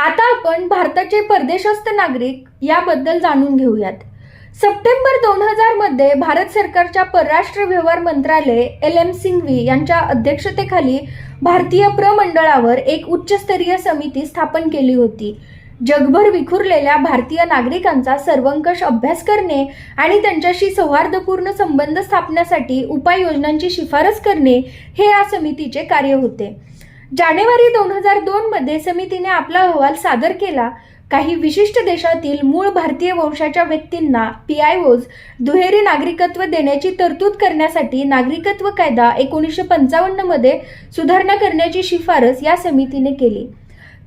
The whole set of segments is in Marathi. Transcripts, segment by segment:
आता आपण भारताचे परदेशस्थ नागरिक याबद्दल जाणून घेऊयात. सप्टेंबर दोन हजारमध्ये भारत सरकारच्या परराष्ट्र व्यवहार मंत्रालय एल एम सिंघवी यांच्या अध्यक्षतेखाली भारतीय प्रमंडळावर एक उच्चस्तरीय समिती स्थापन केली होती. जगभर विखुरलेल्या भारतीय नागरिकांचा सर्वंकष अभ्यास करणे आणि त्यांच्याशी सौहार्दपूर्ण संबंध स्थापण्यासाठी उपाययोजनांची शिफारस करणे हे या समितीचे कार्य होते. जानेवारी दोन हजार दोनमध्ये समितीने आपला अहवाल सादर केला. काही विशिष्ट देशातील मूळ भारतीय वंशाच्या व्यक्तींना पी आय ओज दुहेरी नागरिकत्व देण्याची तरतूद करण्यासाठी नागरिकत्व कायदा एकोणीसशे पंचावन्नमध्ये सुधारणा करण्याची शिफारस या समितीने केली.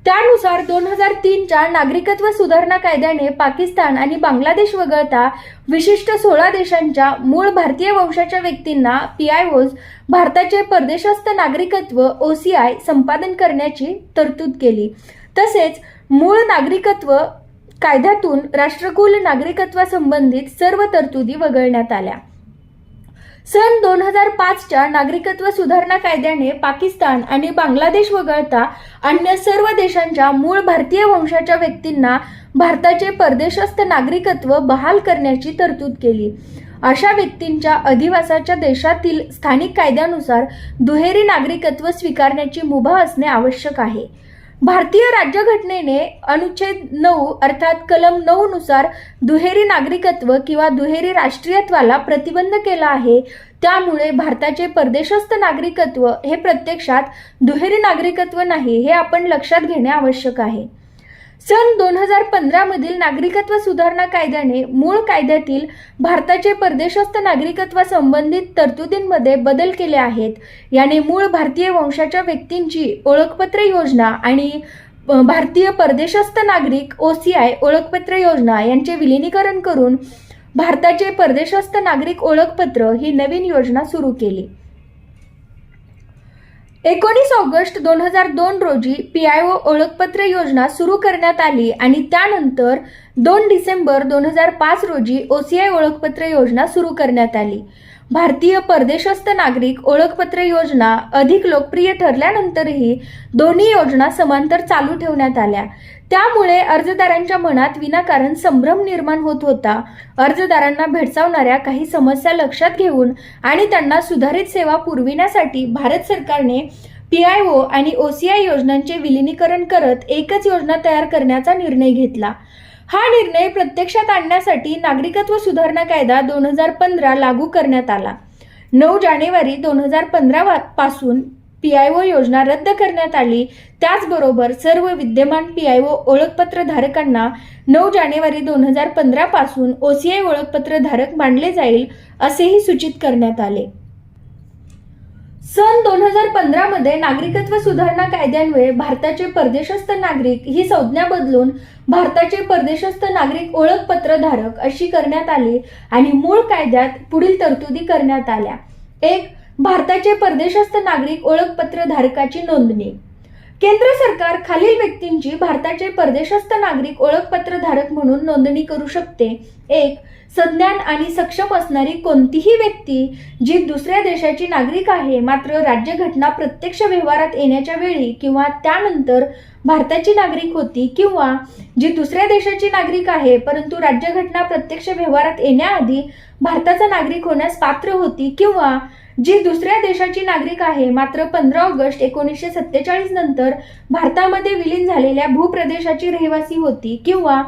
त्यानुसार दोन हजार तीनच्या नागरिकत्व सुधारणा कायद्याने पाकिस्तान आणि बांगलादेश वगळता विशिष्ट सोळा देशांच्या मूळ भारतीय वंशाच्या व्यक्तींना पी आय ओज भारताचे परदेशस्थ नागरिकत्व ओ सी आय संपादन करण्याची तरतूद केली. तसेच मूळ नागरिकत्व कायद्यातून राष्ट्रकुल नागरिकत्वासंबंधित सर्व तरतुदी वगळण्यात आल्या. सन दोन हजार पाचच्या नागरिकत्व सुधारणा कायद्याने पाकिस्तान आणि बांगलादेश वगळता अन्य सर्व देशांच्या मूळ भारतीय वंशाच्या व्यक्तींना भारताचे परदेशस्थ नागरिकत्व बहाल करण्याची तरतूद केली. अशा व्यक्तींच्या अधिवासाच्या देशातील स्थानिक कायद्यानुसार दुहेरी नागरिकत्व स्वीकारण्याची मुभा असणे आवश्यक आहे. भारतीय राज्यघटनेने अनुच्छेद नऊ अर्थात कलम नऊ नुसार दुहेरी नागरिकत्व किंवा दुहेरी राष्ट्रीयत्वाला प्रतिबंध केला आहे. त्यामुळे भारताचे परदेशस्थ नागरिकत्व हे प्रत्यक्षात दुहेरी नागरिकत्व नाही हे आपण लक्षात घेणे आवश्यक आहे. सन दोन हजार पंधरामधील नागरिकत्व सुधारणा कायद्याने मूळ कायद्यातील भारताचे परदेशस्थ नागरिकत्वा संबंधित तरतुदींमध्ये बदल केले आहेत. याने मूळ भारतीय वंशाच्या व्यक्तींची ओळखपत्र योजना आणि भारतीय परदेशस्थ नागरिक ओ सी आय ओळखपत्र योजना यांचे विलिनीकरण करून भारताचे परदेशस्थ नागरिक ओळखपत्र ही नवीन योजना सुरू केली. एकोणीस ऑगस्ट दोन हजार दोन रोजी पी आय ओ ओळखपत्र योजना सुरू करण्यात आली आणि त्यानंतर दोन डिसेंबर दोन हजार पाच रोजी ओ सी आय ओळखपत्र योजना सुरू करण्यात आली. भारतीय परदेशस्थ नागरिक ओळखपत्र योजना अधिक लोकप्रिय ठरल्यानंतरही दोन्ही योजना समांतर चालू ठेवण्यात आल्या. त्यामुळे अर्जदारांच्या मनात विनाकारण संभ्रम निर्माण होत होता. अर्जदारांना भेडसावणाऱ्या काही समस्या लक्षात घेऊन आणि त्यांना सुधारित सेवा पुरविण्यासाठी भारत सरकारने पी आय ओ आणि ओ सी आय योजनांचे विलिनीकरण करत एकच योजना तयार करण्याचा निर्णय घेतला. हा निर्णय प्रत्यक्षात आणण्यासाठी नागरिकत्व सुधारणा कायदा दोन हजार पंधरा लागू करण्यात आला. नऊ जानेवारी दोन हजार पंधरा पासून पी आय ओ योजना रद्द करण्यात आली. त्याचबरोबर सर्व विद्यमान पी आय ओ ओळखपत्र धारकांना नऊ जानेवारी दोन हजार पंधरा पासून ओ सी आय ओळखपत्र धारक मानले जाईल असेही सूचित करण्यात आले. सन दोन हजार पंधरामध्ये नागरिकत्व सुधारणा कायद्यान्वये भारताचे परदेशस्थ नागरिक ही संज्ञा बदलून भारताचे परदेशस्थ नागरिक ओळखपत्र धारक अशी करण्यात आली आणि मूळ कायद्यात पुढील तरतुदी करण्यात आल्या. एक भारताचे परदेशस्थ नागरिक ओळखपत्र धारकाची नोंदणी. केंद्र सरकार खालील व्यक्तींची भारताचे परदेशस्थ नागरिक ओळखपत्र धारक म्हणून नोंदणी करू शकते. एक संज्ञान आणि सक्षम असणारी कोणतीही व्यक्ती जी दुसऱ्या देशाची नागरिक आहे मात्र राज्यघटना प्रत्यक्ष व्यवहारात येण्याच्या वेळी किंवा त्यानंतर भारताची नागरिक होती किंवा जी दुसऱ्या देशाची नागरिक आहे परंतु राज्यघटना प्रत्यक्ष व्यवहारात येण्याआधी भारताचा नागरिक होण्यास पात्र होती किंवा जी दुसऱ्या देशाची नागरिक आहे मात्र पंधरा ऑगस्ट एकोणीसशे सत्तेचाळीस नंतर भारतामध्ये विलीन झालेल्या भूप्रदेशाची रहिवासी होती किंवा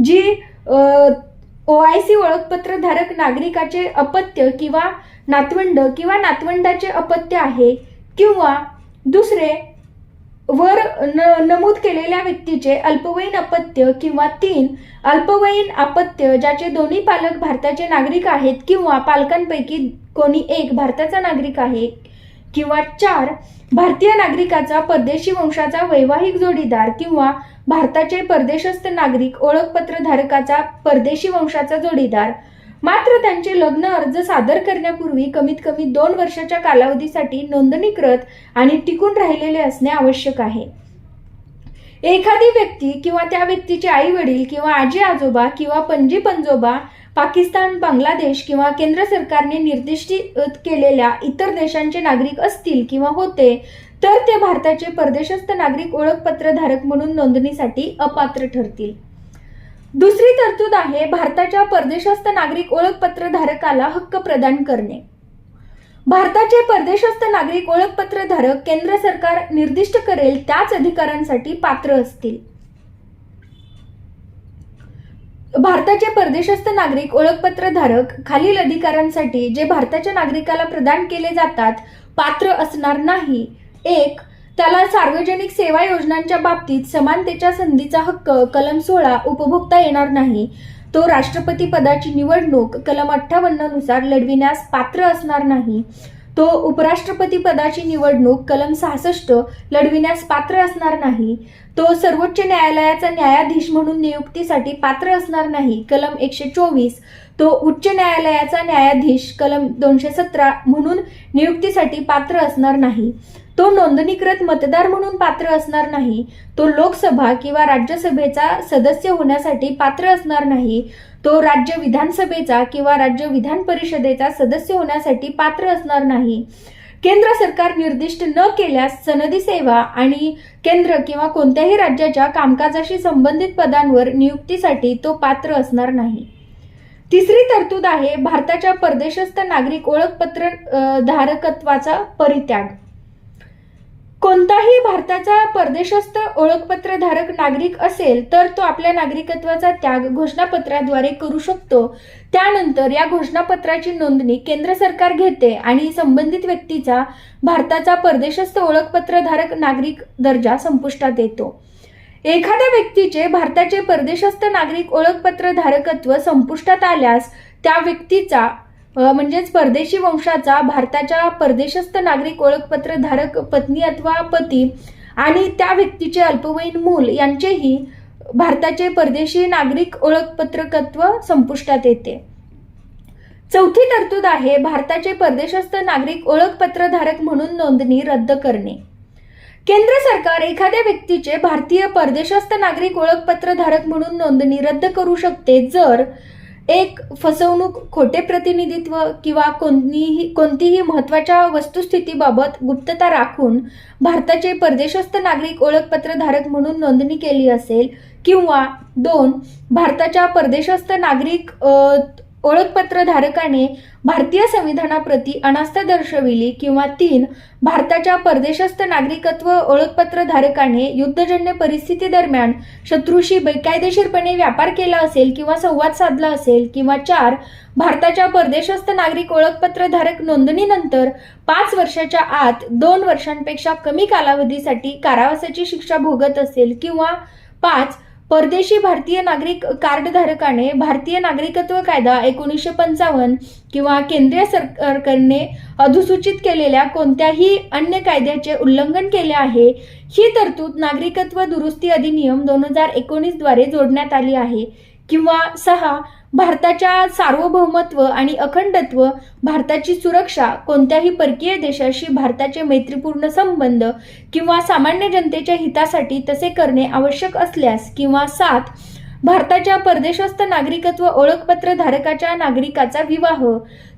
जी ओ आय सी ओळखपत्र धारक नागरिकाचे अपत्य किंवा नातवंड किंवा नातवंडाचे अपत्य आहे किंवा दुसरे वर न नमूद केलेल्या व्यक्तीचे अल्पवयीन अपत्य किंवा तीन अल्पवयीन अपत्य ज्याचे दोन्ही पालक भारताचे नागरिक आहेत किंवा पालकांपैकी कोणी एक भारताचा नागरिक आहे किंवा चार भारतीय नागरिकाचा परदेशी वंशाचा वैवाहिक जोडीदार किंवा भारताचे परदेशस्थ नागरिक ओळखपत्र धारकाचा परदेशी वंशाचा जोडीदार मात्र त्यांचे लग्न अर्ज सादर करण्यापूर्वी कमीत कमी दोन वर्षाच्या कालावधीसाठी नोंदणीकृत आणि टिकून राहिलेले असणे आवश्यक आहे. एखादी व्यक्ती किंवा त्या व्यक्तीचे आई वडील किंवा आजी आजोबा किंवा पणजी पंजोबा पाकिस्तान बांगलादेश किंवा केंद्र सरकारने निर्दिष्ट केलेल्या इतर देशांचे नागरिक असतील किंवा होते तर ते भारताचे परदेशस्थ नागरिक ओळखपत्र धारक म्हणून नोंदणीसाठी अपात्र ठरतील. दुसरी तरतूद आहे भारताच्या परदेशस्थ नागरिक ओळखपत्र धारकाला हक्क प्रदान करणे. भारताचे परदेशस्थ नागरिक ओळखपत्र धारक केंद्र सरकार निर्दिष्ट करेल त्याच अधिकारांसाठी पात्र असतील. भारताचे परदेशस्थ नागरिक ओळखपत्र धारक खालील अधिकारांसाठी जे भारताच्या नागरिकाला प्रदान केले जातात पात्र असणार नाही. एक त्याला सार्वजनिक सेवा योजनांच्या बाबतीत समानतेच्या संधीचा हक्क कलम सोळा उपभोगता येणार नाही. तो राष्ट्रपती पदाची निवडणूक कलम अठ्ठावन्ननुसार लढविण्यास पात्र असणार नाही. तो उपराष्ट्रपती पदाची निवडणूक कलम सहासष्ट लढविण्यास पात्र असणार नाही. तो सर्वोच्च न्यायालयाचा न्यायाधीश म्हणून नियुक्तीसाठी पात्र असणार नाही. कलम एकशे चोवीस. तो उच्च न्यायालयाचा न्यायाधीश कलम दोनशे सतरा म्हणून नियुक्तीसाठी पात्र असणार नाही. तो नोंदणीकृत मतदार म्हणून पात्र असणार नाही तो लोकसभा किंवा राज्यसभेचा सदस्य होण्यासाठी पात्र असणार नाही तो राज्य विधानसभेचा किंवा राज्य विधान परिषदेचा सदस्य होण्यासाठी पात्र असणार नाही. केंद्र सरकार निर्दिष्ट न केल्यास सनदी सेवा आणि केंद्र किंवा कोणत्याही राज्याच्या कामकाजाशी संबंधित पदांवर नियुक्तीसाठी तो पात्र असणार नाही. तिसरी तरतूद आहे भारताच्या परदेशस्थ नागरिक ओळखपत्र धारकत्वाचा परित्याग. कोणताही भारताचा परदेशस्थ ओळखपत्र धारक नागरिक असेल तर तो आपल्या नागरिकत्वाचा त्याग घोषणापत्राद्वारे करू शकतो. त्यानंतर या घोषणापत्राची नोंदणी केंद्र सरकार घेते आणि संबंधित व्यक्तीचा भारताचा परदेशस्थ ओळखपत्र धारक नागरिक दर्जा संपुष्टात येतो. एखाद्या व्यक्तीचे भारताचे परदेशस्थ नागरिक ओळखपत्र धारकत्व संपुष्टात आल्यास त्या व्यक्तीचा म्हणजेच परदेशी वंशाचा भारताच्या परदेशस्थ नागरिक ओळखपत्र धारक पत्नी अथवा पती आणि त्या व्यक्तीचे अल्पवयीन मूल यांचेही भारताचे परदेशी नागरिक ओळखपत्रकत्व संपुष्टात येते. चौथी तरतूद आहे भारताचे परदेशस्थ नागरिक ओळखपत्र धारक म्हणून नोंदणी रद्द करणे. केंद्र सरकार एखाद्या व्यक्तीचे भारतीय परदेशस्थ नागरिक ओळखपत्र धारक म्हणून नोंदणी रद्द करू शकते जर एक फसवणूक खोटे प्रतिनिधित्व किंवा कोणतीही कोणतीही महत्त्वाच्या वस्तुस्थितीबाबत गुप्तता राखून भारताचे परदेशस्थ नागरिक ओळखपत्र धारक म्हणून नोंदणी केली असेल किंवा दोन भारताच्या परदेशस्थ नागरिक ओळखपत्र धारकाने भारतीय संविधानाप्रती अनास्था दर्शविली किंवा तीन भारताच्या परदेशस्थ नागरिकत्व ओळखपत्र धारकाने युद्धजन्य परिस्थिती दरम्यान शत्रूशी बेकायदेशीरपणे व्यापार केला असेल किंवा संवाद साधला असेल किंवा चार भारताच्या परदेशस्थ नागरिक ओळखपत्र धारक नोंदणीनंतर पाच वर्षाच्या आत दोन वर्षांपेक्षा कमी कालावधीसाठी कारावासाची शिक्षा भोगत असेल किंवा पाच परदेशी भारतीय नागरिक कार्डधारकाने भारतीय नागरिकत्व कायदा एकोणीसशे पंचावन्न किंवा केंद्रीय सरकारने अधिसूचित केलेल्या कोणत्याही अन्य कायद्याचे उल्लंघन केले आहे ही तरतूद नागरिकत्व दुरुस्ती अधिनियम दोन हजार एकोणीसद्वारे जोडण्यात आली आहे किंवा सहा भारताच्या सार्वभौमत्व आणि अखंडत्व भारताची सुरक्षा कोणत्याही परकीय देशाशी भारताचे मैत्रीपूर्ण संबंध किंवा सामान्य जनतेच्या हितासाठी तसे करणे आवश्यक असल्यास किंवा सात भारताच्या परदेशस्थ नागरिकत्व ओळखपत्र धारकाच्या नागरिकाचा विवाह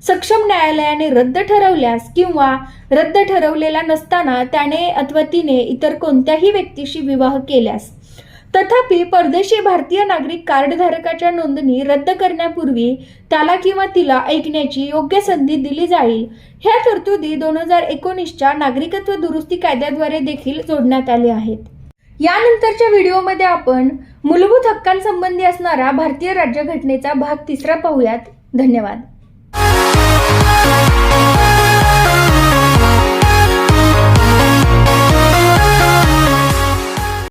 सक्षम न्यायालयाने रद्द ठरवल्यास किंवा रद्द ठरवलेला नसताना त्याने अथवा तिने इतर कोणत्याही व्यक्तीशी विवाह केल्यास. तथापि परदेशी भारतीय नागरिक कार्डधारकाच्या नोंदणी रद्द करण्यापूर्वी त्याला किंवा तिला ऐकण्याची योग्य संधी दिली जाईल. ह्या तरतुदी दोन हजार एकोणीसच्या नागरिकत्व दुरुस्ती कायद्याद्वारे देखील जोडण्यात आले आहेत. यानंतरच्या व्हिडिओमध्ये आपण मूलभूत हक्कांसंबंधी असणारा भारतीय राज्यघटनेचा भाग तिसरा पाहूयात. धन्यवाद.